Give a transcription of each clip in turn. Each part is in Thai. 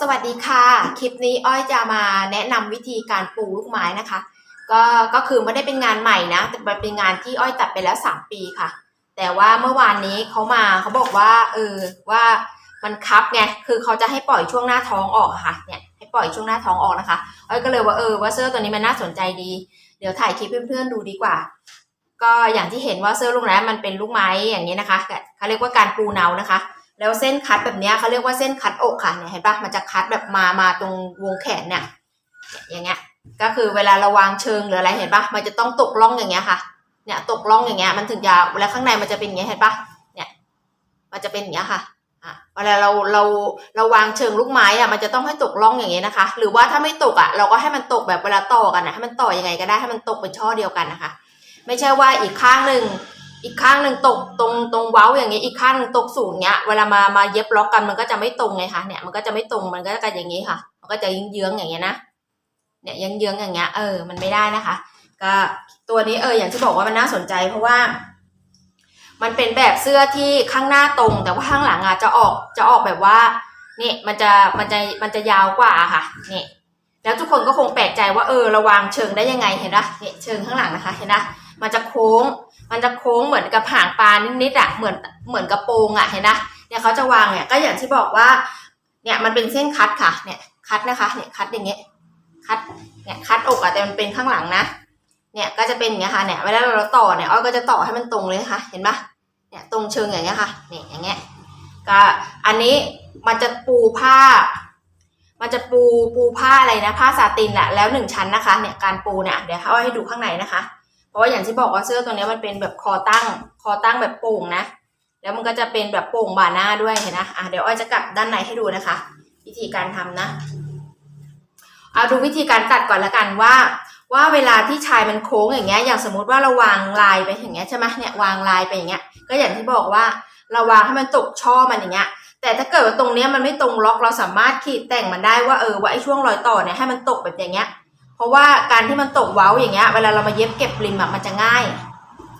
สวัสดีค่ะ คลิปนี้อ้อยจะมาแนะนำวิธีการปูลูกไม้นะคะ ก็ก็คือไม่ได้เป็นงานใหม่นะ แต่มันเป็นงานที่อ้อยตัดไปแล้ว 3 ปีค่ะ แต่ว่าเมื่อวานนี้เขามาเขาบอกว่า เออว่ามันคับไงคือเขาจะให้ปล่อยช่วงหน้าท้องออกค่ะเนี่ยให้ปล่อยช่วงหน้าท้องออกนะคะอ้อยก็เลยว่าเออว่าเสื้อตัวนี้มันน่าสนใจดี เดี๋ยวถ่ายคลิปเพื่อนๆดูดีกว่า ก็อย่างที่เห็นว่าเสื้อลูกนั้นมันเป็นลูกไม้อย่างนี้นะคะเขาเรียกว่าการปูเนานะคะ แล้วเส้นคัดแบบนี้เขาเรียกว่าเส้นคัดอกค่ะเนี่ยเห็นปะมันจะคัดแบบมามาตรงวงแขนเนี่ยอย่างเงี้ยก็คือเวลาเราวางเชิงหรืออะไรเห็นปะมันจะต้องตกล่องอย่างเงี้ยค่ะเนี่ยตกล่องอย่างเงี้ยมันถึงจะเวลาข้างในมันจะเป็นอย่างเงี้ยเห็นปะเนี่ยมันจะเป็นอย่างเงี้ยค่ะอะเวลาเราเราเราวางเชิงลูกไม้อะมันจะต้องให้ตกล่องอย่างเงี้ยนะคะ หรือว่าถ้าไม่ตกอะเราก็ให้มันตกแบบเวลาต่อกันนะให้มันต่อยังไงก็ได้ให้มันตกเป็นช่อเดียวกันนะคะ ไม่ใช่ว่าอีกข้างหนึ่ง อีกข้างหนึ่งตกตรงตรงเว้าอย่างเงี้ยอีกข้างหนึ่งตกสูงเงี้ยเวลามามาเย็บล็อกกันมันก็จะไม่ตรงไงคะเนี่ยมันก็จะไม่ตรงมันก็จะกลายอย่างงี้ค่ะ มันก็จะยืงเยื้องอย่างเงี้ยนะเนี่ยยืงเยื้องอย่างเงี้ยเออมันไม่ได้นะคะ ก็ตัวนี้เอออย่างที่บอกว่ามันน่าสนใจ เพราะว่า มันเป็นแบบเสื้อที่ข้างหน้าตรง แต่ว่าข้างหลังอะจะออกจะออกแบบว่านี่มันจะมันจะมันจะยาวกว่าค่ะนี่แล้วทุกคนก็คงแปลกใจว่าเออระวางเชิงได้ยังไงเห็นปะเนี่ยเชิงข้างหลังนะคะเห็นปะ มันจะโค้ง มันจะโค้งเหมือนกับหางปลานิดๆอะเหมือนเหมือนกระโปรงอะเห็นนะเนี่ยเขาจะวางเนี่ยก็อย่างที่บอกว่าเนี่ยมันเป็นเส้นคัดค่ะเนี่ยคัดนะคะเนี่ยคัดอย่างเงี้ยคัดเนี่ยคัดอกอะแต่มันเป็นข้างหลังนะ เนี่ยก็จะเป็นอย่างเงี้ยค่ะเนี่ยเวลาเราต่อเนี่ยอ้อยก็จะต่อให้มันตรงเลยนะคะเห็นปะเนี่ยตรงเชิงอย่างเงี้ยค่ะเนี่ยอย่างเงี้ยก็อันนี้มันจะปูผ้า มันจะปูปูผ้าอะไรนะ ผ้าซาตินอะแล้วหนึ่งชั้นนะคะ เนี่ยการปูเนี่ยเดี๋ยวอ้อยให้ดูข้างในนะคะ ราะว่าอย่างที่บอกว่าเสื้อตัวนี้มันเป็นแบบคอตั้ง คอตั้งแบบโป่งนะ แล้วมันก็จะเป็นแบบโป่งบ่าหน้าด้วยเห็นนะอะเดี๋ยวอ้อยจะกลับด้านในให้ดูนะคะ วิธีการทำนะเอาดูวิธีการตัดก่อนละกันว่า ว่าเวลาที่ชายมันโค้งอย่างเงี้ย อย่างสมมติว่าเราวางลายไปอย่างเงี้ยใช่ไหมเนี่ยวางลายไปอย่างเงี้ย ก็อย่างที่บอกว่าเราวางให้มันตกช่อมันอย่างเงี้ย แต่ถ้าเกิดว่าตรงเนี้ยมันไม่ตรงล็อกเราสามารถขีดแต่งมันได้ว่าเออว่าไอ้ช่วงรอยต่อเนี่ยให้มันตกแบบอย่างเงี้ย เพราะว่าการที่มันตกเว้าอย่างเงี้ย เวลาเรามาเย็บเก็บริมอะมันจะง่าย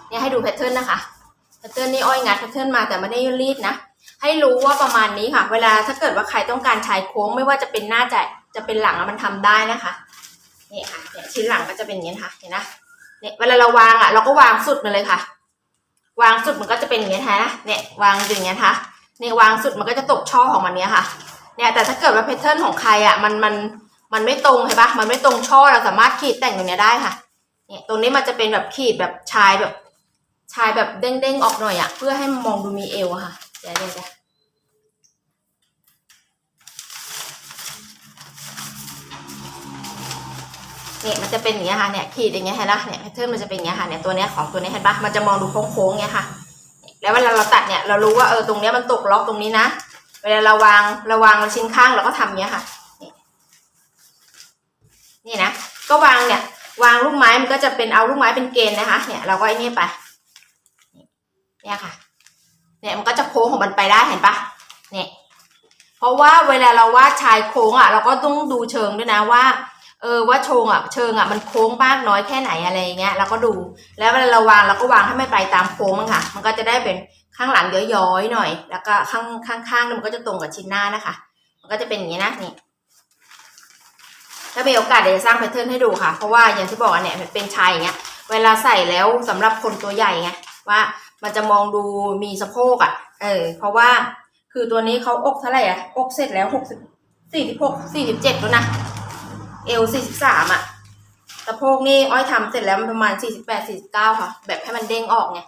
เนี่ยให้ดูแพทเทิร์นนะคะ แพทเทิร์นนี่อ้อยงัดแพทเทิร์นมาแต่ไม่ได้รีดนะ ให้รู้ว่าประมาณนี้ค่ะ เวลาถ้าเกิดว่าใครต้องการชายโค้งไม่ว่าจะเป็นหน้าจะจะเป็นหลังอะมันทำได้นะคะ นี่ค่ะเนี่ยชิ้นหลังก็จะเป็นอย่างนี้นะคะเห็นนะเนี่ยเวลาเราวางอะเราก็วางสุดมาเลยค่ะ วางสุดมันก็จะเป็นอย่างนี้นะ เนี่ยวางอย่างนี้นะคะเนี่ยวางสุดมันก็จะตกช่อของมันเนี้ยค่ะ เนี่ยแต่ถ้าเกิดว่าแพทเทิร์นของใครอะมันมัน มันไม่ตรงใช่ปะมันไม่ตรงช่อเราสามารถขีดแต่งตรงนี้ได้ค่ะ เนี่ยตรงนี้มันจะเป็นแบบขีดแบบชายแบบชายแบบเด้งๆออกหน่อยอะเพื่อให้มองดูมีเอวอะค่ะเดี๋ยวเดี๋ยวเนี่ยมันจะเป็นอย่างเงี้ยค่ะเนี่ยขีดอย่างเงี้ยเห็นปะเนี่ยแพทเทิร์นมันจะเป็นอย่างเงี้ยค่ะเนี่ยตัวเนี้ยของตัวเนี้ยเห็นปะมันจะมองดูโค้งๆเงี้ยค่ะ แล้วเวลาเราตัดเนี่ยเรารู้ว่าเออตรงเนี้ยมันตกล็อกตรงนี้นะ เวลาเราวางเราวางมันชิ้นข้างเราก็ทำเงี้ยค่ะ นี่นะ ก็วางเนี่ย วางลูกไม้มันก็จะเป็นเอาลูกไม้เป็นเกณฑ์นะคะ เนี่ยเราก็ไอ้นี่ไป เนี่ยค่ะ เนี่ยมันก็จะโค้งของมันไปได้เห็นปะเนี่ย เพราะว่าเวลาเราวาดชายโค้งอะ เราก็ต้องดูเชิงด้วยนะว่าเออว่าโชงอะเชิงอะมันโค้งมากน้อยแค่ไหนอะไรเงี้ยเราก็ดู แล้วเวลาเราวางเราก็วางให้ไมันไปตามโค้งมันค่ะ มันก็จะได้เป็นข้างหลังย้อยๆหน่อย แล้วก็ข้างข้างๆมันก็จะตรงกับชิ้นหน้านะคะ มันก็จะเป็นอย่างนี้นะนี่ ถ้ามีโอกาสเดี๋ยวจะสร้างแพทเทิร์นให้ดูค่ะ เพราะว่าอย่างที่บอกอะเนี่ยเป็นชายอย่างเงี้ย เวลาใส่แล้วสำหรับคนตัวใหญ่ไงว่ามันจะมองดูมีสะโพกอะ เออ เพราะว่าคือตัวนี้เขาอกเท่าไหร่อะ อกเสร็จแล้วหกสิบสี่สิบหกสี่สิบเจ็ดแล้วนะ เอลสี่สิบสามอะ สะโพกนี่อ้อยทำเสร็จแล้วมันประมาณสี่สิบแปดสี่สิบเก้าค่ะ แบบให้มันเด้งออกไง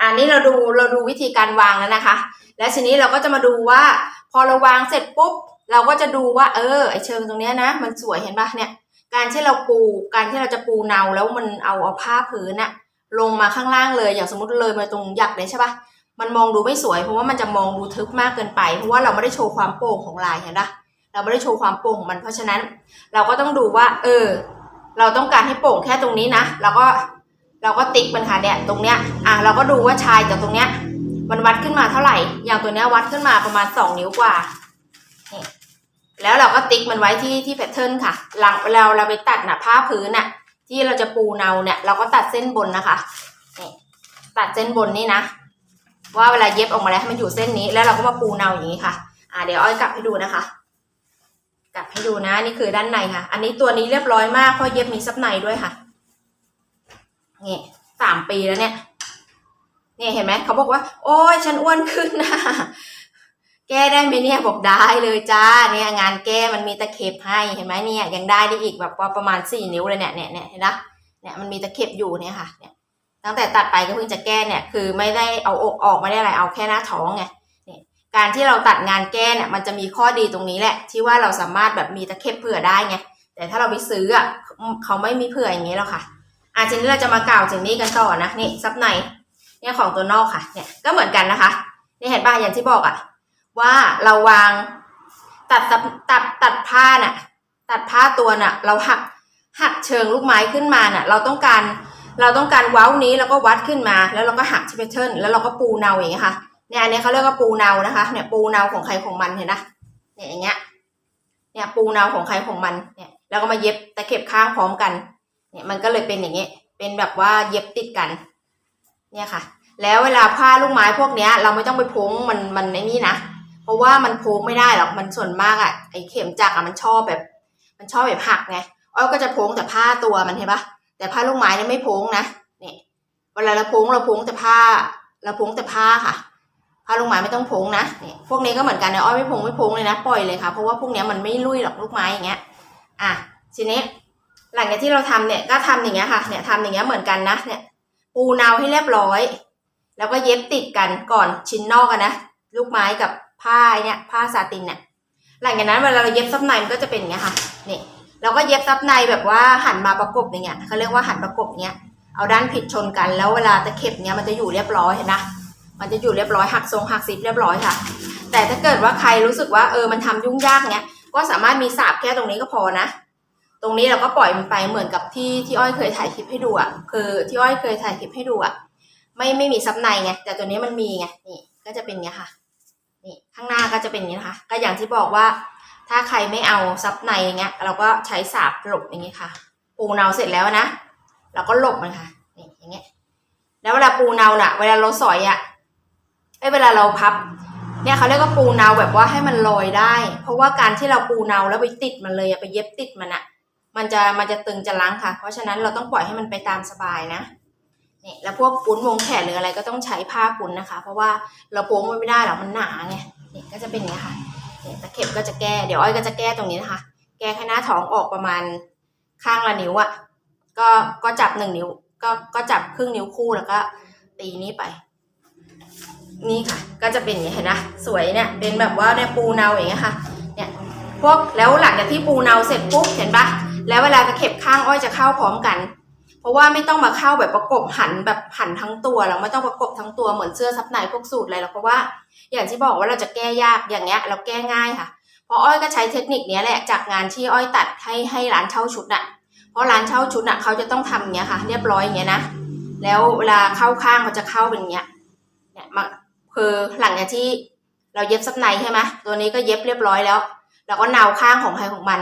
อันนี้เราดูเราดูวิธีการวางแล้วนะคะ และทีนี้เราก็จะมาดูว่า พอเราวางเสร็จปุ๊บ เราก็จะดูว่าเออไอเชิงตรงเนี้ยนะ มันสวยเห็นปะเนี่ย การที่เราปูการที่เราจะปูเนาแล้วมันเอาเอาผ้าพื้นอะลงมาข้างล่างเลยอย่างสมมติเลยมาตรงหยักเลยใช่ปะมันมองดูไม่สวยเพราะว่ามันจะมองดูทึบมากเกินไปเพราะว่าเราไม่ได้โชว์ความโป่งของลายเห็นปะเราไม่ได้โชว์ความโป่งของมันเพราะฉะนั้น เราก็ต้องดูว่า เออ เราต้องการให้โป่งแค่ตรงนี้นะเราก็เราก็ติ๊กมันค่ะเนี่ยตรงเนี้ยอะเราก็ดูว่าชายจากตรงเนี้ยมันวัดขึ้นมาเท่าไหร่ อย่างตัวเนี้ยวัดขึ้นมาประมาณสองนิ้วกว่า นี่แล้วเราก็ติ๊กมันไว้ที่ที่แพทเทิร์นค่ะ หลังเราเราไปตัดน่ะผ้าพื้นน่ะ ที่เราจะปูเนาเนี่ย เราก็ตัดเส้นบนนะคะนี่ตัดเส้นบนนี่นะ ว่าเวลาเย็บออกมาแล้วให้มันอยู่เส้นนี้ แล้วเราก็มาปูเนาอย่างนี้ค่ะ อ่าเดี๋ยวอ้อยกลับให้ดูนะคะ กลับให้ดูนะ นี่คือด้านในค่ะ อันนี้ตัวนี้เรียบร้อยมากเพราะเย็บมีซับในด้วยค่ะนี่สามปีแล้วเนี่ยนี่เห็นไหมเขาบอกว่า โอ้ยฉันอ้วนขึ้นนะ แก้ได้ไหมเนี่ยบอกได้เลยจ้าเนี่ยงานแก้มันมีตะเข็บให้เห็นไหมเนี่ยยังได้ได้อีกแบบประมาณสี่นิ้วเลยเนี่ยเนี่ยเนี่ยเห็นปะเนี่ยมันมีตะเข็บอยู่เนี่ยค่ะเนี่ยตั้งแต่ตัดไปก็เพิ่งจะแก้เนี่ยคือไม่ได้เอาอกออกไม่ได้อะไรเอาแค่หน้าท้องไงเนี่ยการที่เราตัดงานแก้เนี่ยมันจะมีข้อดีตรงนี้แหละ ที่ว่าเราสามารถแบบมีตะเข็บเผื่อได้ไงแต่ถ้าเราไปซื้ออะเขาไม่มีเผื่ออย่างนี้หรอกค่ะอาทีนี้เราจะมากล่าวถึงนี้กันต่อนะนี่ซับในเนี่ยของตัวนอกค่ะเนี่ยก็เหมือนกันนะคะนี่เห็นป่ะอย่างที่บอกอะ ว่าเราวางตัดตัดตัดตัดผ้าน่ะ ตัดผ้าตัวน่ะ เราหักหักเชิงลูกไม้ขึ้นมาน่ะ เราต้องการเราต้องการเว้านี้แล้วก็วัดขึ้นมา แล้วเราก็หักที่แพทเทิร์นแล้วเราก็ปูเนาอย่างเงี้ยค่ะเนี่ยอันนี้เขาเรียกว่าปูเนานะคะ เนี่ยปูเนาของใครของมันเห็นนะเนี่ยอย่างเงี้ย เนี่ยปูเนาของใครของมันเนี่ยแล้วก็มาเย็บตะเข็บข้างพร้อมกัน เนี่ยมันก็เลยเป็นอย่างเงี้ยเป็นแบบว่าเย็บติดกัน เนี่ยค่ะ แล้วเวลาผ้าลูกไม้พวกเนี้ย เราไม่ต้องไปพงมันมันในนี่นะ เพราะว่ามันพุงไม่ได้หรอกมันส่วนมากอะไอ้เข็มจักรอะมันชอบแบบ มันชอบแบบหักไงอ้อยก็จะพุงแต่ผ้าตัวมันเห็นปะแต่ผ้าลูกไม้เนี่ยไม่พุงนะเนี่ยเวลาเราพุงเราพุงแต่ผ้าเราพุงแต่ผ้าค่ะผ้าลูกไม้ไม่ต้องพุงนะเนี่ยพวกนี้ก็เหมือนกันนะอ้อยไม่พุงไม่พุงเลยนะปล่อยเลยค่ะเพราะว่าพวกนี้มันไม่ลุยหรอกลูกไม้อย่างเงี้ยอะทีนี้หลังจากที่เราทำเนี่ยก็ทำอย่างเงี้ยค่ะเนี่ยทำอย่างเงี้ยเหมือนกันนะเนี่ยปูเนาให้เรียบร้อย แล้วก็เย็บติดกันก่อนชิ้นนอกกันนะลูกไม้กับ ผ้าเนี่ยผ้าซาตินเนี่ยหลังจากนั้นเวลาเราเย็บซับในมันก็จะเป็นอย่างเงี้ยค่ะนี่เราก็เย็บซับในแบบว่าหันมาประกบอย่างเงี้ยเขาเรียกว่าหันประกบเงี้ยเอาด้านผิดชนกันแล้วเวลาตะเข็บเนี้ยมันจะอยู่เรียบร้อยเห็นนะมันจะอยู่เรียบร้อยหักทรงหักซิปเรียบร้อยค่ะ แต่ถ้าเกิดว่าใครรู้สึกว่าเออมันทำยุ่งยากเนี้ยก็สามารถมีสาบแค่ตรงนี้ก็พอนะ ตรงนี้เราก็ปล่อยมันไปเหมือนกับที่ที่อ้อยเคยถ่ายคลิปให้ดูอะคือที่อ้อยเคยถ่ายคลิปให้ดูอะไม่ไม่มีซับในไงแต่ตัวนี้มันมีไงนี่ก็จะเป็นอย่างเงี้ยค่ะ นี่ข้างหน้าก็จะเป็นอย่างนี้นะคะ ก็อย่างที่บอกว่าถ้าใครไม่เอาซับในอย่างเงี้ย เราก็ใช้สาบหลบอย่างงี้ค่ะ ปูเนาเสร็จแล้วนะ เราก็หลบมันค่ะนี่อย่างเงี้ย แล้วเวลาปูเนาน่ะ เวลาเราสอยอะเอ้เวลาเราพับ เนี่ยเขาเรียกว่าปูเนาแบบว่าให้มันลอยได้ เพราะว่าการที่เราปูเนาแล้วไปติดมันเลยอะไปเย็บติดมันอะมันจะมันจะตึงจะล้างค่ะ เพราะฉะนั้นเราต้องปล่อยให้มันไปตามสบายนะ นี่แล้วพวกปุ้นวงแขนหรืออะไรก็ต้องใช้ผ้าปุ้นนะคะ เพราะว่าเราโพงมันไม่ได้หรอกมันหนาไงเนี่ยก็จะเป็นอย่างนี้ค่ะเนี่ยตะเข็บก็จะแก้เดี๋ยวอ้อยก็จะแก้ตรงนี้นะคะ แก้แค่หน้าท้องออกประมาณข้างละนิ้วอะก็ก็จับหนึ่งนิ้ว ก็ก็จับครึ่งนิ้วคู่แล้วก็ตีนี้ไป นี่ค่ะ ก็จะเป็นอย่างนี้เห็นนะสวยเนี่ยเป็นแบบว่าเนี่ยปูเนาอย่างเงี้ยค่ะ เนี่ยพวกแล้วหลังจากที่ปูเนาเสร็จปุ๊บเห็นปะแล้วเวลาตะเข็บข้างอ้อยจะเข้าพร้อมกัน ราะว่าไม่ต้องมาเข้าแบบประกบหันแบบหันทั้งตัวเราไม่ต้องประกบทั้งตัวเหมือนเสื้อซับในพวกสูตรอะไรหรอกเพราะว่า อย่างที่บอกว่าเราจะแก้ยากอย่างเงี้ย เราแก้ง่ายค่ะเพราะอ้อยก็ใช้เทคนิคนี้แหละจากงานที่อ้อยตัดให้ให้ร้านเช่าชุดน่ะ เพราะร้านเช่าชุดน่ะเขาจะต้องทำอย่างเงี้ยค่ะ เรียบร้อยอย่างเงี้ยนะแล้วเวลาเข้าข้างเขาจะเข้าเป็นเงี้ยเนี่ยมาคือหลังจากที่เราเย็บซับในใช่ไหมตัวนี้ก็เย็บเรียบร้อยแล้ว เราก็เนาข้างของใครของมัน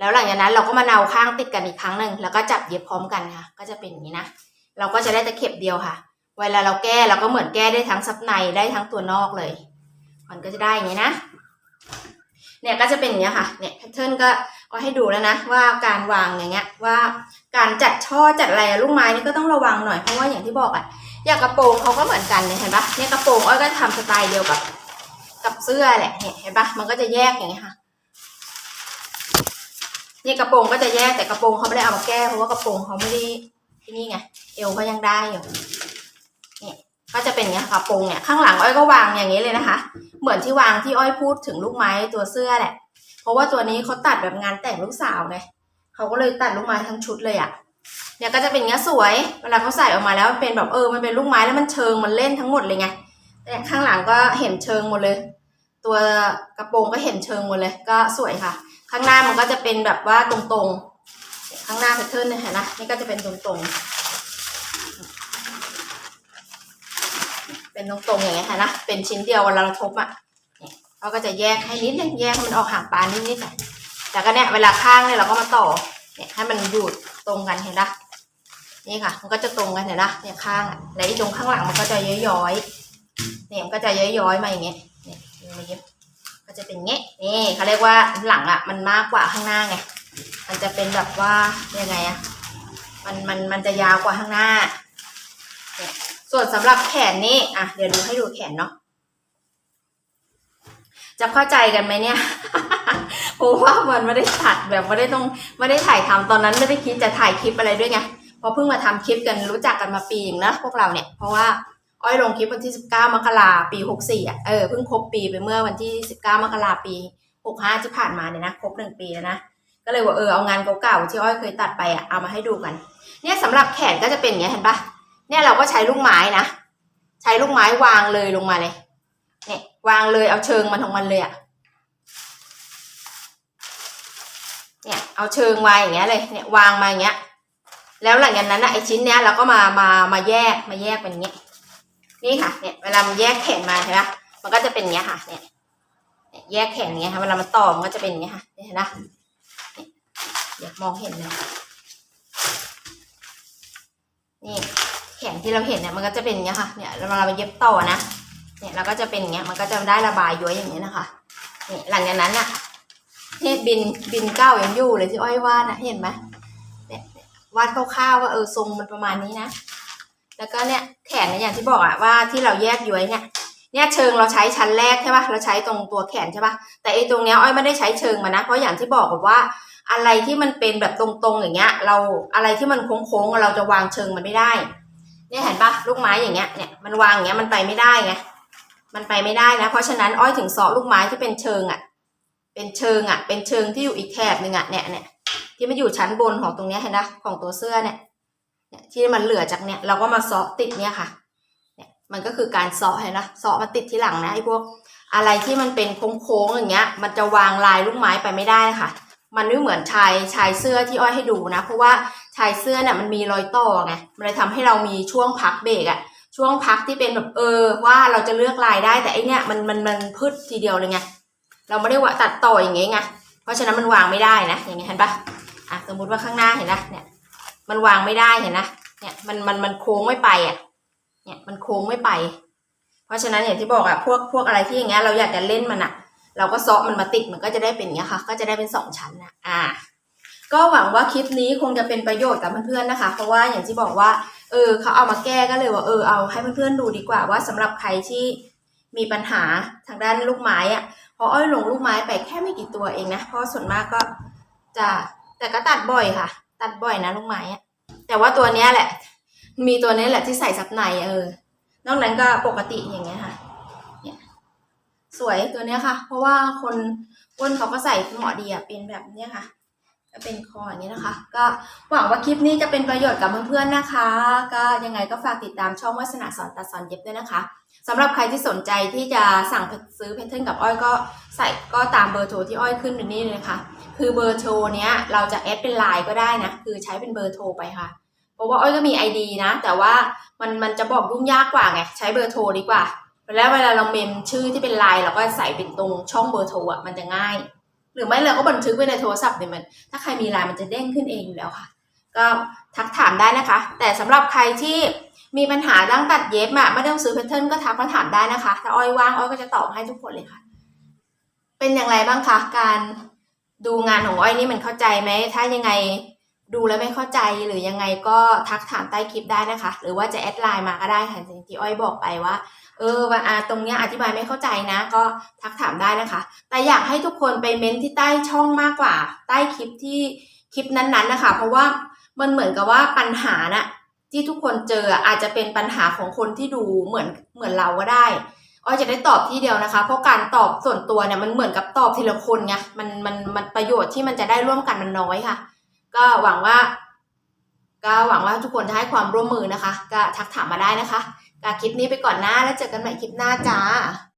แล้วหลังจากนั้นเราก็มาเนาข้างติดกันอีกครั้งหนึ่งแล้วก็จับเย็บพร้อมกันค่ะ ก็จะเป็นอย่างนี้นะ เราก็จะได้ตะเข็บเดียวค่ะ เวลาเราแก้เราก็เหมือนแก้ได้ทั้งซับในได้ทั้งตัวนอกเลย มันก็จะได้อย่างนี้นะ เนี่ยก็จะเป็นอย่างนี้ค่ะ เนี่ยแพทเทิร์นก็ก็ให้ดูแล้วนะว่าการวางอย่างเงี้ยว่าการจัดช่อจัดอะไรลูกไม้นี่ก็ต้องระวังหน่อยเพราะว่าอย่างที่บอกอะอย่างกระโปรงเขาก็เหมือนกันเนี่ยเห็นปะเนี่ยกระโปรงอ้อยก็ทำสไตล์เดียวกับ กับเสื้อแหละเนี่ยเห็นปะมันก็จะแยกอย่างเงี้ยค่ะ นี่กระโปรงก็จะแยกแต่กระโปรงเขาไม่ได้เอามาแก้เพราะว่ากระโปรงเขาไม่ได้ที่นี่ไงเอวเขายังได้อยู่เนี่ยก็จะเป็นอย่างเงี้ยกระโปรงเนี่ยข้างหลังอ้อยก็วางอย่างนี้เลยนะคะ เหมือนที่วางที่อ้อยพูดถึงลูกไม้ตัวเสื้อแหละ เพราะว่าตัวนี้เขาตัดแบบงานแต่งลูกสาวไงเขาก็เลยตัดลูกไม้ทั้งชุดเลยอะเนี่ยก็จะเป็นอย่างเงี้ยสวย เวลาเขาใส่ออกมาแล้วเป็นแบบเออมันเป็นลูกไม้แล้วมันเชิงมันเล่นทั้งหมดเลยไงแต่ข้างหลังก็เห็นเชิงหมดเลย ตัวกระโปรงก็เห็นเชิงหมดเลย ก็สวยค่ะ ข้างหน้ามันก็จะเป็นแบบว่าตรงๆ ข้างหน้าแพทเทิร์นเนี่ยนะนี่ก็จะเป็นตรงๆ เป็นตรงๆอย่างเงี้ยค่ะนะเป็นชิ้นเดียวเวลาเราทบอะเนี่ยเราก็จะแยกให้นิดนึงแยกให้มันออกห่างปานนิดๆหน่อยแต่ก็เนี่ยเวลาข้างเนี่ยเราก็มาต่อเนี่ยให้มันอยู่ตรงกันเห็นปะนี่ค่ะ มันก็จะตรงกันเห็นปะเนี่ยข้างอะแล้วอีตรงข้างหลังมันก็จะย้อยๆเนี่ยมันก็จะย้อยๆมาอย่างเงี้ย เย็บก็จะเป็นเงี้ยนี่เขาเรียกว่าหลังอะมันมากกว่าข้างหน้าไงมันจะเป็นแบบว่ายังไงอะมันมันมันจะยาวกว่าข้างหน้าส่วนสำหรับแขนนี่อะเดี๋ยวดูให้ดูแขนเนาะจะเข้าใจกันไหมเนี่ยเพราะว่ามันไม่ได้ตัดแบบไม่ได้ต้องไม่ได้ถ่ายทำตอนนั้นไม่ได้คิดจะถ่ายคลิปอะไรด้วยไงพราะเพิ่งมาทำคลิปกันรู้จักกันมาปีเองนะพวกเราเนี่ยเพราะว่า อ้อยลงคลิปวันที่ 19 มกราปี 64อะเออเพิ่งครบปีไปเมื่อวันที่ 19 มกราปี 65 ที่ผ่านมาเนี่ยนะครบหนึ่งปีแล้วนะก็เลยว่าเออเอางานเก่าๆที่อ้อยเคยตัดไปอะเอามาให้ดูกัน เนี่ยสำหรับแขนก็จะเป็นอย่างเงี้ยเห็นปะเนี่ยเราก็ใช้ลูกไม้นะใช้ลูกไม้วางเลยลงมาเลยเนี่ยวางเลยเอาเชิงมันของมันเลยอะเนี่ยเอาเชิงมาอย่างเงี้ยเลยเนี่ยวางมาอย่างเงี้ย แล้วหลังจากนั้นนะไอชิ้นเนี้ยเราก็มามามาแยกมาแยกเป็นอย่างเงี้ย นี่ค่ะเนี่ยเวลามันแยกแขนมาเห็นปะมันก็จะเป็นอย่างเงี้ยค่ะเนี่ยแยกแขนอย่างเงี้ยค่ะเวลามันต่อมันก็จะเป็นอย่างเงี้ยค่ะเห็นปะเนี่ยเดี๋ยวมองเห็นเลยนี่แขนที่เราเห็นเนี่ยมันก็จะเป็นอย่างเงี้ยค่ะเนี่ยเวลาเราเย็บต่อนะเนี่ยเราก็จะเป็นอย่างเงี้ยมันก็จะได้ระบายย้วยอย่างเงี้ยนะคะเนี่ยหลังจากนั้นอะเนี่ยบินบินเก้ายังอยู่เลยที่อ้อยวาดนะเห็นไหมเนี่ยวาดคร่าวๆว่าเออทรงมันประมาณนี้นะ แล้วก็เนี่ยแขนเนี่ยอย่างที่บอกอะว่าที่เราแยกย้วยเนี่ยเนี่ยเชิงเราใช้ชั้นแรกใช่ปะเราใช้ตรงตัวแขนใช่ปะแต่ไอ้ตรงเนี้ยอ้อยไม่ได้ใช้เชิงมานะเพราะอย่างที่บอกแบบว่าอะไรที่มันเป็นแบบตรงๆอย่างเงี้ย เราอะไรที่มันโค้งๆเราจะวางเชิงมันไม่ได้ เนี่ยเห็นปะลูกไม้อย่างเงี้ยเนี่ยมันวางอย่างเงี้ยมันไปไม่ได้ไงมันไปไม่ได้นะ เพราะฉะนั้นอ้อยถึงเสาะลูกไม้ที่เป็นเชิงอะเป็นเชิงอะเป็นเชิงที่อยู่อีกแถบหนึ่งอะเนี่ยเนี่ยที่มันอยู่ชั้นบนของตรงเนี้ยเห็นปะของตัวเสื้อเนี่ย ที่มันเหลือจากเนี่ยเราก็มาเสาะติดเนี่ยค่ะเนี่ยมันก็คือการเสาะเห็นปะเสาะมาติดที่หลังนะไอ้พวกอะไรที่มันเป็นโค้งๆอย่างเงี้ย มันจะวางลายลูกไม้ไปไม่ได้ค่ะ มันไม่เหมือนชายชายเสื้อที่อ้อยให้ดูนะ เพราะว่าชายเสื้อเนี่ยมันมีรอยต่อไงมันเลยทำให้เรามีช่วงพักเบรกอะช่วงพักที่เป็นแบบเออว่าเราจะเลือกลายได้แต่ไอเนี่ยมันมันมันพืชทีเดียวเลยไงเราไม่ได้ว่าตัดต่ออย่างเงี้ยไงเพราะฉะนั้นมันวางไม่ได้นะอย่างเงี้ยเห็นปะอะสมมติว่าข้างหน้าเห็นนะเนี่ย มันวางไม่ได้เห็นนะเนี่ยมันมันมันโค้งไม่ไปอะ เนี่ยมันโค้งไม่ไป เพราะฉะนั้นอย่างที่บอกอะพวกพวกอะไรที่อย่างเงี้ยเราอยากจะเล่นมันอะเราก็ซาะมันมาติดมันก็จะได้เป็นอย่างเงี้ยค่ะ ก็จะได้เป็นสองชั้นนะอ่า ก็หวังว่าคลิปนี้คงจะเป็นประโยชน์กับเพื่อนๆนะคะ เพราะว่าอย่างที่บอกว่า เออเขาเอามาแก้ก็เลยว่าเออเอาให้เพื่อนๆดูดีกว่าว่าสำหรับใครที่มีปัญหาทางด้านลูกไม้อะเพราะอ้อยลงลูกไม้ไปแค่ไม่กี่ตัวเองนะเพราะส่วนมากก็จะแต่ก็ตัดบ่อยค่ะ ตัดบ่อยนะลูกไม้อะแต่ว่าตัวเนี้ยแหละ มีตัวนี้แหละที่ใส่ซับในเออ นอกนั้นก็ปกติอย่างเงี้ยค่ะ เนี่ย สวยตัวเนี้ยค่ะ เพราะว่าคนอ้วนเขาก็ใส่เหมาะดีอะเป็นแบบเนี้ยค่ะก็เป็นคออย่างนี้นะคะ ก็หวังว่าคลิปนี้จะเป็นประโยชน์กับเพื่อนๆนะคะ ก็ยังไงก็ฝากติดตามช่องวัสนาสอนตัดสอนเย็บด้วยนะคะสำหรับใครที่สนใจที่จะสั่งซื้อแพทเทิร์นกับอ้อยก็ใส่ก็ตามเบอร์โทรที่อ้อยขึ้นอยู่นี่เลยนะคะ คือเบอร์โทรเนี้ยเราจะแอดเป็นไลน์ก็ได้นะ คือใช้เป็นเบอร์โทรไปค่ะ เพราะว่าอ้อยก็มี ID นะ แต่ว่ามันมันจะบอกยุ่งยากกว่าไง ใช้เบอร์โทรดีกว่า แล้วเวลาเราเมมชื่อที่เป็นไลน์เราก็ใส่เป็นตรงช่องเบอร์โทรอะมันจะง่าย หรือไม่เราก็บันทึกไว้ในโทรศัพท์เนี่ยมัน ถ้าใครมีไลน์มันจะเด้งขึ้นเองอยู่แล้วค่ะ ก็ทักถามได้นะคะ แต่สำหรับใครที่มีปัญหาเรื่องตัดเย็บอะไม่ต้องซื้อแพทเทิร์นก็ทักมาถามได้นะคะ ถ้าอ้อยว่างอ้อยก็จะตอบให้ทุกคนเลยค่ะ เป็นอย่างไรบ้างคะการ ดูงานของอ้อยนี่มันเข้าใจไหม ถ้ายังไงดูแล้วไม่เข้าใจหรือยังไงก็ทักถามใต้คลิปได้นะคะ หรือว่าจะแอดไลน์มาก็ได้ค่ะอย่างที่อ้อยบอกไปว่า เออว่าตรงเนี้ยอธิบายไม่เข้าใจนะ ก็ทักถามได้นะคะ แต่อยากให้ทุกคนไปเม้นที่ใต้ช่องมากกว่า ใต้คลิปที่คลิปนั้นๆนะคะ เพราะว่ามันเหมือนกับว่าปัญหาน่ะที่ทุกคนเจออาจจะเป็นปัญหาของคนที่ดูเหมือนเหมือนเราก็ได้ อ้อยจะได้ตอบที่เดียวนะคะ เพราะการตอบส่วนตัวเนี่ยมันเหมือนกับตอบทีละคนไงมันมันมันประโยชน์ที่มันจะได้ร่วมกันมันน้อยค่ะ ก็หวังว่า ก็หวังว่าทุกคนจะให้ความร่วมมือนะคะ ก็ทักถามมาได้นะคะกับคลิปนี้ไปก่อนนะแล้วเจอกันใหม่คลิปหน้าจ้า